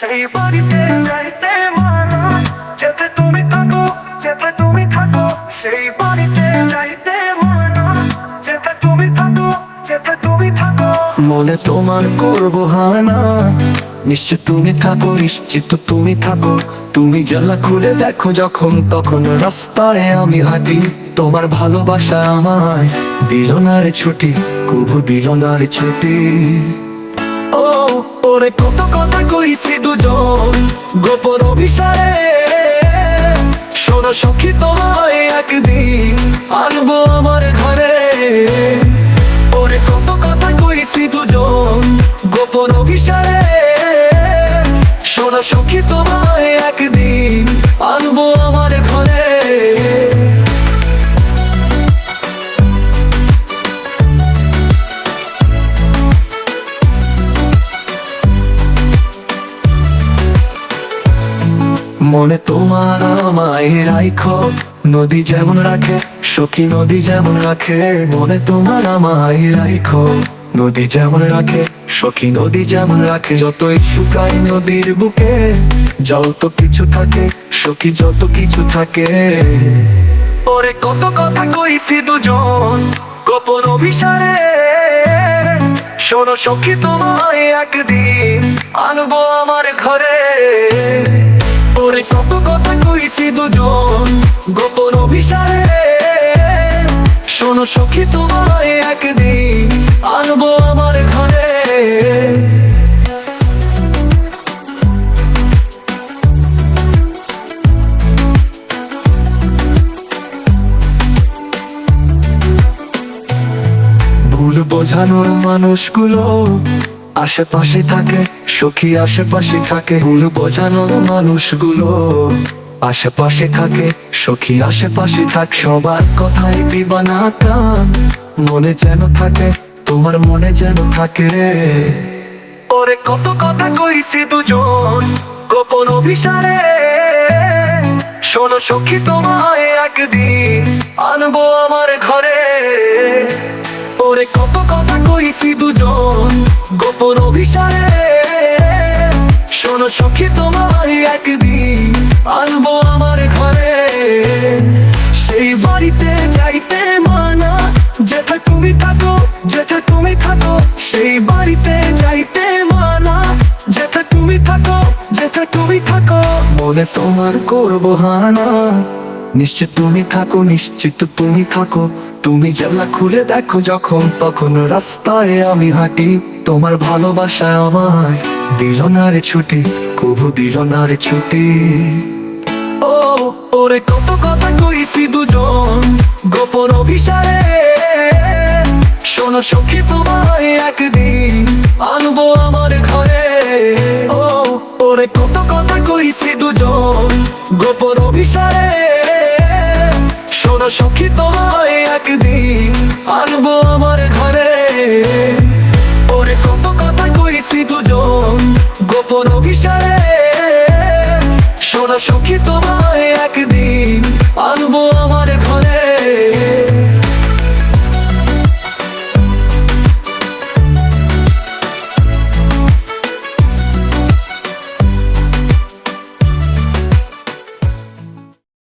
সেই বাড়িতে যাইতে মানা। যেতে তুমি থাকো, যেতে তুমি থাকো, সেই বাড়িতে যাইতে মানা। যেতে তুমি থাকো, যেতে তুমি থাকো। মনে তোমার করব হানা তুমি থাকো, নিশ্চিত তুমি থাকো। তুমি জ্বালা খুলে দেখো যখন, তখন রাস্তায় আমি হাঁটি। তোমার ভালোবাসা আমায় দিল না রে ছুটি কুভু দিল না রে ছুটি। ও, ওরে কত কথা কইছি দুজন? গোপন অভিসারে। সোনা সখী তোমায় একদিন আনব আমার ঘরে। ওরে কত কথা কইছি দুজন? গোপন অভিসারে মনে তোমার আমায় রাইখো। নদী যেমন রাখে, সখী নদী যেমন রাখে, মনে তোমার আমায় রাইখো। নদী যেমন রাখে, সখী নদী যেমন রাখে, যতই শুকায় নদীর বুকে, জল তো কিছু থাকে, সখী যত কিছু থাকে। ওরে কত কথা কইছি দুজন, গোপন অভিসারে। শোনো সখী তোমায় একদিন আনব আমার ঘরে। ওরে কত কথা কইছি দুজন? গোপন অভিসারে। শোনো সখী, তোমায় একদিন আনব আমার ঘরে। ভুল বোঝানোর মানুষগুলো আশেপাশে থাকে, সখী আশেপাশে থাকে, ভুল বোঝানোর মানুষগুলো। আশেপাশে থাকে, সখী আশেপাশে থাক, সবার কথাই দিবা না কান মনে যেন থাকে, তোমার মনে যেন থাকে। ওরে কত কথা কইছি দুজন, গোপন অভিসারে। শোনো সখী তোমায় একদিন আনব আমার ঘরে। ওরে কত কথা কইছি দুজন গোপন অভিসারে। শোনো সখী, তোমায় একদিন আনব আমার ঘরে। সেই বাড়িতে যাইতে মানা, যেথা তুমি থাকো, যেথা তুমি থাকো, সেই বাড়িতে যাইতে মানা, যেথা তুমি থাকো, যেথা তুমি থাকো। মনে তোমার করব হানা, নিশ্চিত তুমি থাকো, নিশ্চিত তুমি থাকো। তুমি জানলা খুলে দেখো, যখন তখন রাস্তায় আমি হাঁটি। তোমার ভালোবাসা আমায় দিল না রে ছুটি, কবু দিল না রে ছুটি। ও, ওরে কত কথা কইছি দুজন গোপন অভিসারে। শোনো সখী তোমায় একদিন আনব আমার ঘরে। ও, ওরে কত কথা কইছি দুজন গোপন অভিসারে। শোনো সখী গোপন অভিসারে। সোনা সখী তোমায় একদিন আনব।